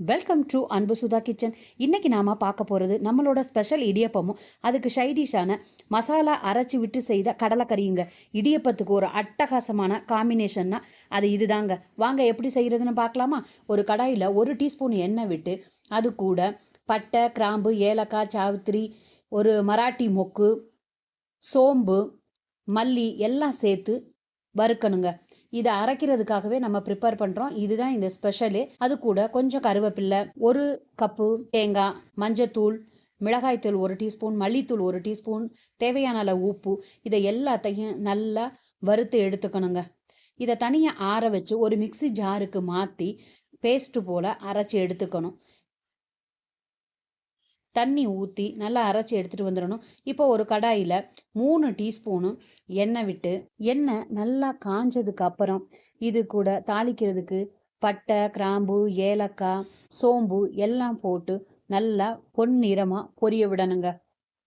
Welcome to அன்பு Sudha kitchen இன்னைக்கு நாம பார்க்க போகிறது நம்மளோட ஸ்பெஷல் இடியப்பமும் அதுக்கு சைடிஷான மசாலா அரைச்சி விட்டு செய்த கடலைக்கறியுங்க. இடியப்பத்துக்கு ஒரு அட்டகாசமான காம்பினேஷன்னா அது இதுதாங்க. வாங்க எப்படி செய்கிறதுன்னு பார்க்கலாமா? ஒரு கடாயில் ஒரு டீஸ்பூன் எண்ணெய் விட்டு அது கூட பட்டை கிராம்பு ஏலக்காய் சாவித்திரி ஒரு மராட்டி மொக்கு சோம்பு மல்லி எல்லாம் சேர்த்து வறுக்கணுங்க. இதை அரைக்கிறதுக்காகவே நம்ம ப்ரிப்பேர் பண்ணுறோம் இதுதான் இந்த ஸ்பெஷலு அது கூட கொஞ்சம் கருவேப்பில்லை ஒரு கப்பு தேங்காய் மஞ்சத்தூள் மிளகாய்த்தூள் ஒரு டீஸ்பூன் மல்லித்தூள் ஒரு டீஸ்பூன் தேவையான அளவு உப்பு. இதை எல்லாத்தையும் நல்லா வறுத்து எடுத்துக்கணுங்க. இதை தனியாக ஆற வச்சு ஒரு மிக்சி ஜாருக்கு மாற்றி பேஸ்ட்டு போல் அரைச்சி எடுத்துக்கணும். தண்ணி ஊற்றி நல்லா அரைச்சி எடுத்துகிட்டு வந்துடணும். இப்போ ஒரு கடாயில் மூணு டீஸ்பூனும் எண்ணெய் விட்டு எண்ணெய் நல்லா காஞ்சதுக்கு அப்புறம் இது கூட தாளிக்கிறதுக்கு பட்டை கிராம்பு ஏலக்காய் சோம்பு எல்லாம் போட்டு நல்லா பொன்னிறமாக பொரிய விடணுங்க.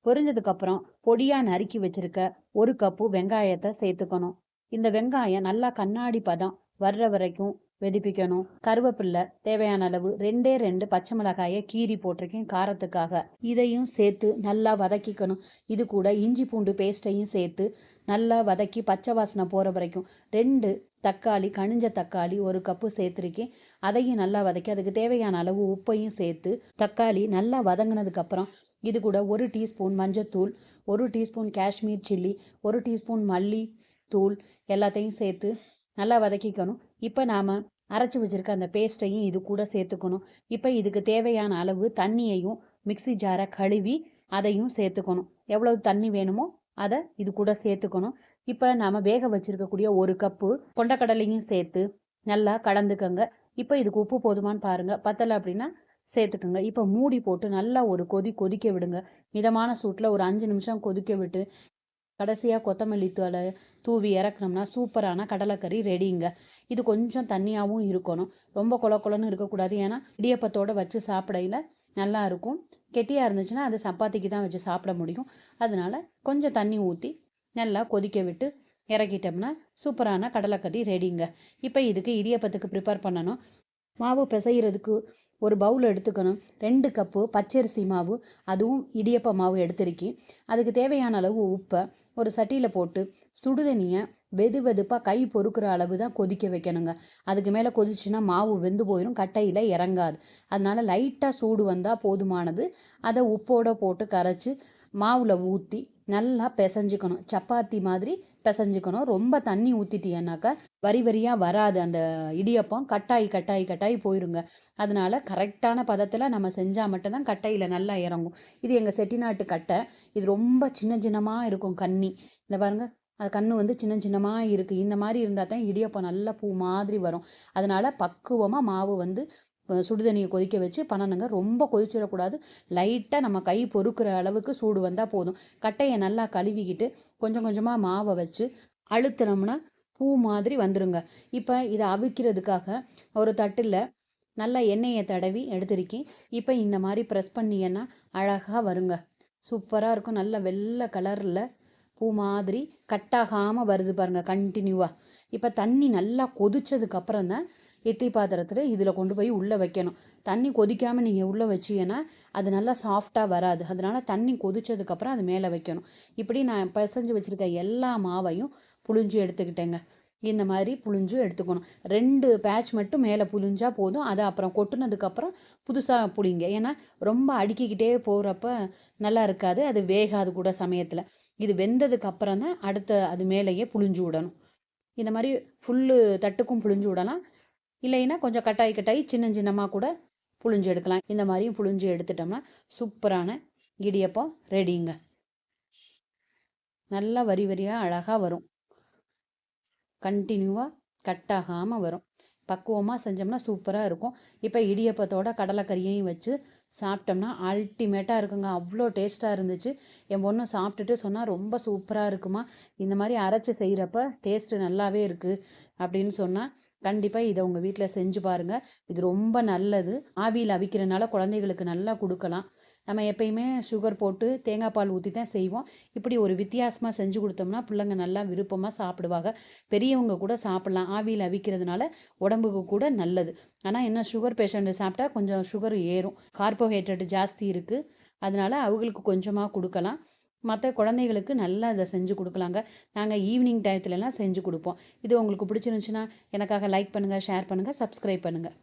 பொரிஞ்சதுக்கப்புறம் பொடியாக நறுக்கி வச்சிருக்க ஒரு கப்பு வெங்காயத்தை சேர்த்துக்கணும். இந்த வெங்காயம் நல்லா கண்ணாடி பதம் வர்ற வரைக்கும் வெதிப்பிக்கணும் கருவேப்பில்லை தேவையான அளவு ரெண்டே ரெண்டு பச்சை மிளகாயை கீரி போட்டிருக்கேன் காரத்துக்காக. இதையும் சேர்த்து நல்லா வதக்கிக்கணும். இது கூட இஞ்சி பூண்டு பேஸ்ட்டையும் சேர்த்து நல்லா வதக்கி பச்சை வாசனை போகிற வரைக்கும் ரெண்டு தக்காளி கனிஞ்ச தக்காளி ஒரு கப்பு சேர்த்துருக்கேன். அதையும் நல்லா வதக்கி அதுக்கு தேவையான அளவு உப்பையும் சேர்த்து தக்காளி நல்லா வதங்கினதுக்கப்புறம் இது கூட ஒரு டீஸ்பூன் மஞ்சத்தூள் ஒரு டீஸ்பூன் காஷ்மீர் சில்லி ஒரு டீஸ்பூன் மல்லி தூள் எல்லாத்தையும் சேர்த்து நல்லா வதக்கிக்கணும். இப்போ நாம் அரைச்சி வச்சுருக்க அந்த பேஸ்ட்டையும் இது கூட சேர்த்துக்கணும். இப்போ இதுக்கு தேவையான அளவு தண்ணியையும் மிக்சி ஜாரை கழுவி அதையும் சேர்த்துக்கணும். எவ்வளவு தண்ணி வேணுமோ அதை இது கூட சேர்த்துக்கணும். இப்போ நாம் வேக வச்சுருக்கக்கூடிய ஒரு கப்பு கொண்டக்கடலையும் சேர்த்து நல்லா கலந்துக்கங்க. இப்போ இதுக்கு உப்பு போதுமான்னு பாருங்கள் பத்தலை அப்படின்னா சேர்த்துக்கோங்க. இப்போ மூடி போட்டு நல்லா ஒரு கொதி கொதிக்க விடுங்க. மிதமான சூட்டில் ஒரு அஞ்சு நிமிஷம் கொதிக்க விட்டு கடைசியாக கொத்தமல்லி தலை தூவி இறக்குனோம்னா சூப்பரான கடலைக்கறி ரெடிங்க இது கொஞ்சம் தண்ணியாகவும் இருக்கணும். ரொம்ப கொல கொலன்னு இருக்கக்கூடாது. ஏன்னா இடியப்பத்தோடு வச்சு சாப்பிடையில நல்லா இருக்கும். கெட்டியாக இருந்துச்சுன்னா அது சப்பாத்திக்கு தான் வச்சு சாப்பிட முடியும். அதனால கொஞ்சம் தண்ணி ஊற்றி நல்லா கொதிக்க விட்டு இறக்கிட்டோம்னா சூப்பரான கடலைக்கறி ரெடிங்க இப்போ இதுக்கு இடியப்பத்துக்கு ப்ரிப்பேர் பண்ணணும். மாவு பிசைகிறதுக்கு ஒரு பவுல் எடுத்துக்கணும். ரெண்டு கப்பு பச்சரிசி மாவு அதுவும் இடியப்ப மாவு எடுத்திருக்கேன். அதுக்கு தேவையான அளவு உப்பை ஒரு சட்டியில் போட்டு சுடுதண்ணியை வெது வெதுப்பாக கை பொறுக்கிற அளவு தான் கொதிக்க வைக்கணுங்க. அதுக்கு மேலே கொதிச்சுன்னா மாவு வெந்து போயிடும் கட்டையில் இறங்காது. அதனால லைட்டாக சூடு வந்தால் போதுமானது. அதை உப்போட போட்டு கரைச்சி மாவில் ஊற்றி நல்லா பிசைஞ்சுக்கணும். சப்பாத்தி மாதிரி பிசைஞ்சுக்கணும். ரொம்ப தண்ணி ஊற்றிட்டீங்கன்னாக்கா வரி வரியாக வராது அந்த இடியப்பம். கட்டாயி கட்டாயி கட்டாயி போயிருங்க. அதனால கரெக்டான பதத்தில் நம்ம செஞ்சால் மட்டும்தான் கட்டையில் நல்லா இறங்கும். இது எங்கள் செட்டிநாட்டு கட்டை. இது ரொம்ப சின்ன சின்னமாக இருக்கும் கண்ணி இந்த பாருங்க அது கண்ணு வந்து சின்ன சின்னமாக இருக்குது இந்த மாதிரி இருந்தால் தான் இடியப்பம் நல்லா பூ மாதிரி வரும். அதனால பக்குவமாக மாவு வந்து சுடுதண்ணியை கொதிக்க வச்சு பண்ணணுங்க. ரொம்ப கொதிச்சிடக்கூடாது. லைட்டாக நம்ம கை பொறுக்கிற அளவுக்கு சூடு வந்தால் போதும். கட்டையை நல்லா கழுவிக்கிட்டு கொஞ்சம் கொஞ்சமாக மாவை வச்சு அழுத்தினோம்னா பூ மாதிரி வந்துருங்க. இப்போ இதை அவிக்கிறதுக்காக ஒரு தட்டில் நல்லா எண்ணெயை தடவி எடுத்திருக்கேன். இப்போ இந்த மாதிரி ப்ரெஸ் பண்ணிங்கன்னா அழகாக வருங்க. சூப்பராக இருக்கும். நல்ல வெள்ளை கலரில் பூ மாதிரி கட்டாகாமல் வருது பாருங்கள் கண்டினியூவாக இப்போ தண்ணி நல்லா கொதிச்சதுக்கப்புறம் தான் இட்லி பாத்திரத்தில் இதில் கொண்டு போய் உள்ளே வைக்கணும். தண்ணி கொதிக்காமல் நீங்கள் உள்ளே வச்சிங்கன்னா அது நல்லா சாஃப்டாக வராது. அதனால் தண்ணி கொதிச்சதுக்கப்புறம் அது மேலே வைக்கணும். இப்படி நான் பிசைஞ்சு வச்சுருக்க எல்லா மாவையும் புழிஞ்சு எடுத்துக்கிட்டேங்க. இந்த மாதிரி புழிஞ்சு எடுத்துக்கணும். ரெண்டு பேட்ச் மட்டும் மேலே புழிஞ்சால் போதும். அதை அப்புறம் கொட்டுனதுக்கப்புறம் புதுசாக புளிங்க ஏன்னா ரொம்ப அடுக்கிக்கிட்டே போகிறப்ப நல்லா இருக்காது. அது வேகாது கூட சமயத்தில். இது வெந்ததுக்கு அப்புறம் தான் அடுத்த அது மேலேயே புழிஞ்சு விடணும். இந்த மாதிரி ஃபுல்லு தட்டுக்கும் புழிஞ்சு விடலாம். இல்லைன்னா கொஞ்சம் கட்டாய் கட்டாயி சின்ன சின்னமாக கூட புழிஞ்சு எடுக்கலாம். இந்த மாதிரியும் புழிஞ்சு எடுத்துட்டோம்னா சூப்பரான இடியப்பம் ரெடிங்க நல்லா வரி வரியாக அழகாக வரும். கண்டினியூவாக கட்டாகாமல் வரும். பக்குவமாக செஞ்சோம்னா சூப்பராக இருக்கும். இப்போ இடியப்பத்தோட கடலைக்கறியையும் வச்சு சாப்பிட்டோம்னா அல்டிமேட்டாக இருக்குங்க. அவ்வளோ டேஸ்ட்டாக இருந்துச்சு. என் பொண்ணு சாப்பிட்டுட்டு சொன்னால் ரொம்ப சூப்பராக இருக்குமா. இந்த மாதிரி அரைச்சி செய்கிறப்ப டேஸ்ட்டு நல்லாவே இருக்குது அப்படின்னு சொன்னால் கண்டிப்பாக இதை உங்கள் வீட்டில் செஞ்சு பாருங்கள் இது ரொம்ப நல்லது. ஆவியில் அவிக்கிறனால குழந்தைகளுக்கு நல்லா கொடுக்கலாம். நம்ம எப்பயுமே சுகர் போட்டு தேங்காய் பால் ஊற்றி தான் செய்வோம். இப்படி ஒரு வித்தியாசமாக செஞ்சு கொடுத்தோம்னா பிள்ளைங்க நல்லா விருப்பமாக சாப்பிடுவாங்க. பெரியவங்க கூட சாப்பிட்லாம். ஆவியில் அவிக்கிறதுனால உடம்புக்கு கூட நல்லது. ஆனால் என்ன சுகர் பேஷண்ட்டு சாப்பிட்டா கொஞ்சம் சுகர் ஏறும். கார்போஹைட்ரேட் ஜாஸ்தி இருக்குது அதனால அவங்களுக்கு கொஞ்சமாக கொடுக்கலாம். மற்ற குழந்தைகளுக்கு நல்லா இதை செஞ்சு கொடுக்கலாங்க. நாங்கள் ஈவினிங் டயத்துலலாம் செஞ்சு கொடுப்போம். இது உங்களுக்கு பிடிச்சிருந்துச்சுன்னா எனக்காக லைக் பண்ணுங்கள் ஷேர் பண்ணுங்கள் சப்ஸ்கிரைப் பண்ணுங்கள்